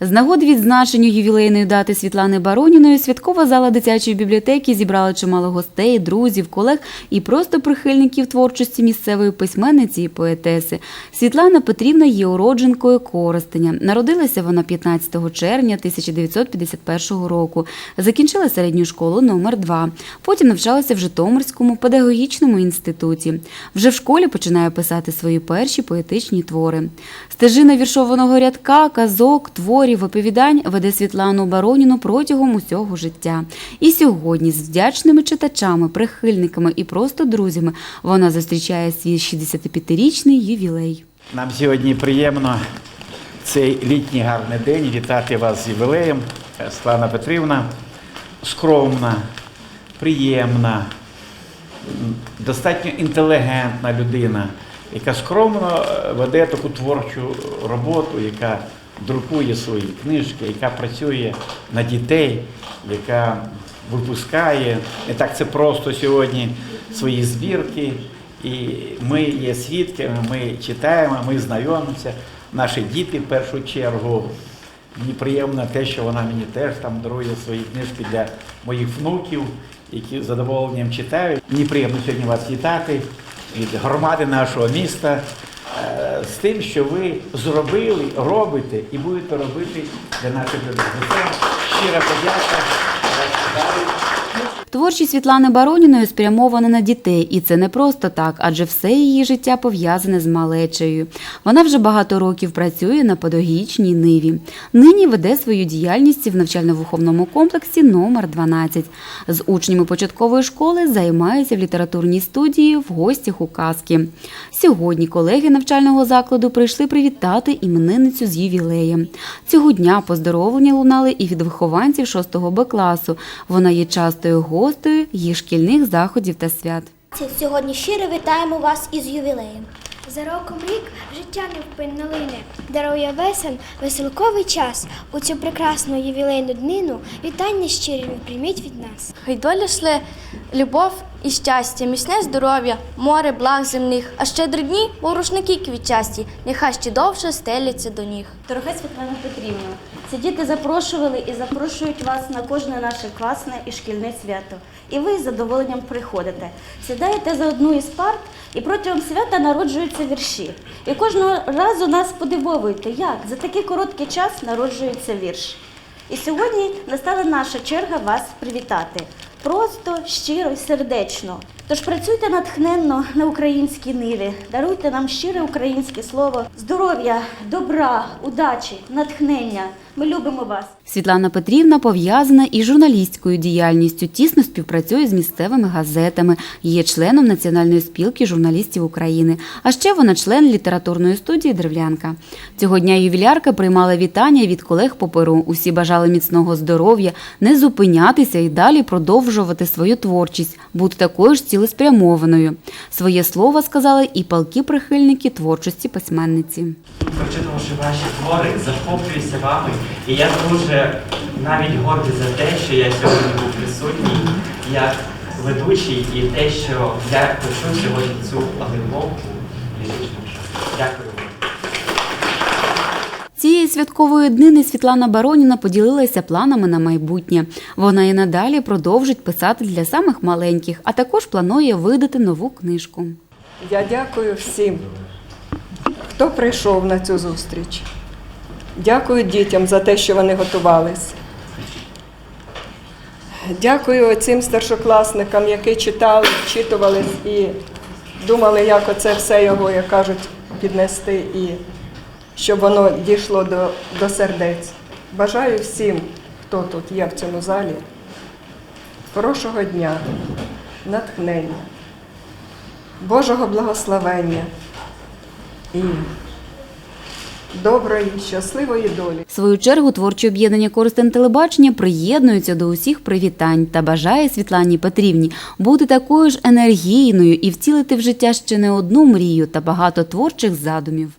З нагоди відзначення ювілейної дати Світлани Бароніної святкова зала дитячої бібліотеки зібрала чимало гостей, друзів, колег і просто прихильників творчості місцевої письменниці і поетеси. Світлана Петрівна є уродженкою Коростеня. Народилася вона 15 червня 1951 року. Закінчила середню школу номер 2 Потім навчалася в Житомирському педагогічному інституті. Вже в школі починає писати свої перші поетичні твори. Стежина віршованого рядка, казок, творів, оповідань веде Світлану Бароніну протягом усього життя. І сьогодні з вдячними читачами, прихильниками і просто друзями вона зустрічає свій 65-річний ювілей. Нам сьогодні приємно цей літній гарний день вітати вас з ювілеєм. Світлана Петрівна скромна, приємна, достатньо інтелігентна людина, яка скромно е, веде таку творчу роботу, яка друкує свої книжки, яка працює на дітей, яка випускає не так це просто сьогодні свої збірки. І ми є свідками, ми читаємо, ми знайомимося. Наші діти в першу чергу. Мені приємно те, що вона мені теж там дарує свої книжки для моїх внуків, які з задоволенням читають. Мені приємно сьогодні вас вітати від громади нашого міста з тим, що ви зробили, робите і будете робити для наших людей. Щира подяка. Творчість Світлани Бароніної спрямована на дітей, і це не просто так, адже все її життя пов'язане з малечею. Вона вже багато років працює на педагогічній ниві. Нині веде свою діяльність в навчально-виховному комплексі номер 12 З учнями початкової школи займається в літературній студії в гостях у казки. Сьогодні колеги навчального закладу прийшли привітати іменинницю з ювілеєм. Цього дня поздоровлення лунали і від вихованців 6 Б класу. Вона є частою гостею її шкільних заходів та свят. Сьогодні щиро вітаємо вас із ювілеєм. За роком рік життя невпинно лине, дарує весен веселковий час. У цю прекрасну ювілейну днину вітання щирі прийміть від нас. Хай доля шле любов і щастя, міцне здоров'я, море благ земних, а щедрі дні, мов рушники квітчасті, нехай ще довше стеляться до ніг. Дорога Світлана Петрівна, ці діти запрошували і запрошують вас на кожне наше класне і шкільне свято. І ви з задоволенням приходите. Сідаєте за одну із парт, і протягом свята народжуються вірші. І кожного разу нас подивовуєте, як за такий короткий час народжується вірш. І сьогодні настала наша черга вас привітати. Просто, щиро і сердечно. Тож працюйте натхненно на українській ниві, даруйте нам щире українське слово, здоров'я, добра, удачі, натхнення. Ми любимо вас. Світлана Петрівна пов'язана із журналістською діяльністю, тісно співпрацює з місцевими газетами, є членом Національної спілки журналістів України. А ще вона член літературної студії Древлянка. Цього дня ювілярка приймала вітання від колег по перу. Усі бажали міцного здоров'я, не зупинятися і далі продовжувати свою творчість, бути такою ж цілеспрямованою. Своє слово сказали і палкі прихильники творчості письменниці. прочитавши ваші твори, захоплююся вами. І я дуже навіть гордий за те, що я сьогодні був присутній як ведучий і те, що я пишу сьогодні цю глибоку ліричну. Дякую святкової днини Світлана Бароніна поділилася планами на майбутнє. Вона і надалі продовжить писати для самих маленьких, а також планує видати нову книжку. Я дякую всім, хто прийшов на цю зустріч. Дякую дітям за те, що вони готувалися. Дякую цим старшокласникам, які читали, вчитувались і думали, як оце все його, як кажуть, піднести і щоб воно дійшло до, до сердець. Бажаю всім, хто тут є в цьому залі, хорошого дня, натхнення. Божого благословення і доброї, щасливої долі. В свою чергу творче об'єднання Коростен телебачення приєднується до усіх привітань та бажає Світлані Петрівні бути такою ж енергійною і втілити в життя ще не одну мрію та багато творчих задумів.